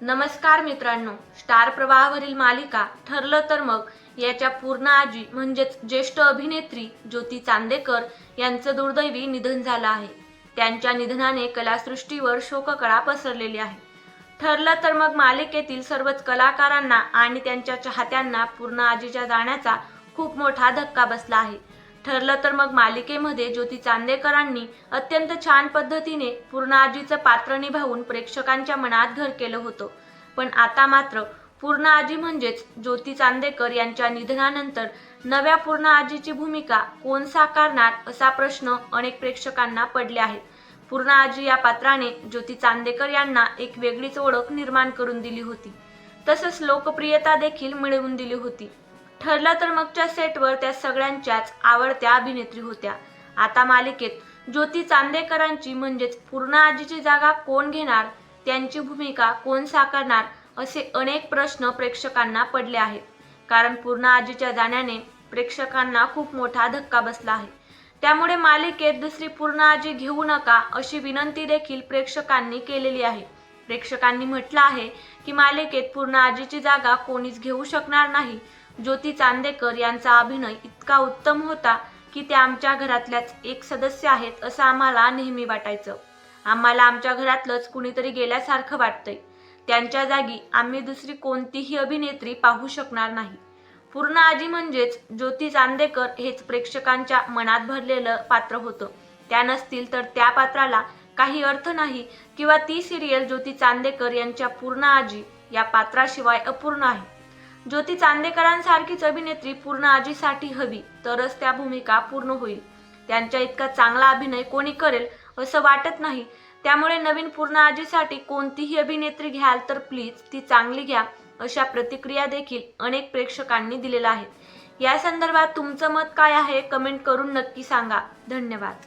नमस्कार मित्रांनो स्टार प्रवाहावरील मालिका ठरलं तर मग. याच्या पूर्ण आजी म्हणजेच ज्येष्ठ अभिनेत्री ज्योती चांदेकर यांचं दुर्दैवी निधन झालं आहे. त्यांच्या निधनाने कलासृष्टीवर शोककळा पसरलेली आहे. ठरलं तर मग मालिकेतील सर्वच कलाकारांना आणि त्यांच्या चाहत्यांना पूर्ण आजीच्या जाण्याचा खूप मोठा धक्का बसला आहे. ठरलं तर मग मालिकेमध्ये ज्योती चांदेकरांनी अत्यंत छान पद्धतीने पूर्ण आजीचं पात्र निभावून प्रेक्षकांच्या मनात घर केलं होतं. पण आता मात्र पूर्ण आजी म्हणजेच ज्योती चांदेकर यांच्या निधनानंतर नव्या पूर्ण आजीची भूमिका कोण साकारणार असा प्रश्न अनेक प्रेक्षकांना पडले आहेत. पूर्ण आजी या पात्राने ज्योती चांदेकर यांना एक वेगळीच ओळख निर्माण करून दिली होती. तसंच लोकप्रियता देखील मिळवून दिली होती. ठरलं तर मगच्या सेटवर त्या सगळ्यांच्याच आवडत्या अभिनेत्री होत्या. आता मालिकेत ज्योती चांदेकरांची म्हणजेच पूर्ण आजीची जागा कोण घेणार त्यांची भूमिका कोण साकारणार असे अनेक प्रश्न प्रेक्षकांना पडले आहेत. कारण पूर्ण आजीच्या जाण्याने प्रेक्षकांना खूप मोठा धक्का बसला आहे. त्यामुळे मालिकेत दुसरी पूर्ण आजी घेऊ नका अशी विनंती देखील प्रेक्षकांनी केलेली आहे. प्रेक्षकांनी म्हटलं आहे की मालिकेत पूर्ण आजीची जागा कोणीच घेऊ शकणार नाही ज्योती चांदेकर यांचा अभिनय इतका उत्तम होता की ते आमच्या घरातल्याच एक सदस्य आहेत असं आम्हाला नेहमी वाटायचं. आम्हाला आमच्या घरातलंच कुणीतरी गेल्यासारखं वाटतंय. त्यांच्या जागी आम्ही दुसरी कोणतीही अभिनेत्री पाहू शकणार नाही. पूर्ण आजी म्हणजेच ज्योती चांदेकर हेच प्रेक्षकांच्या मनात भरलेलं पात्र होतं. त्या नसतील तर त्या पात्राला काही अर्थ नाही किंवा ती सिरियल ज्योती चांदेकर यांच्या पूर्ण आजी या पात्राशिवाय अपूर्ण आहे. ज्योती चांदेकरांसारखीच अभिनेत्री पूर्ण आजीसाठी हवी तरच त्या भूमिका पूर्ण होईल. त्यांच्या इतका चांगला अभिनय कोणी करेल असं वाटत नाही. त्यामुळे नवीन पूर्ण आजीसाठी कोणतीही अभिनेत्री घ्याल तर प्लीज ती चांगली घ्या अशा प्रतिक्रिया देखील अनेक प्रेक्षकांनी दिलेल्या आहेत. या संदर्भात तुमचं मत काय आहे? कमेंट करून नक्की सांगा. धन्यवाद.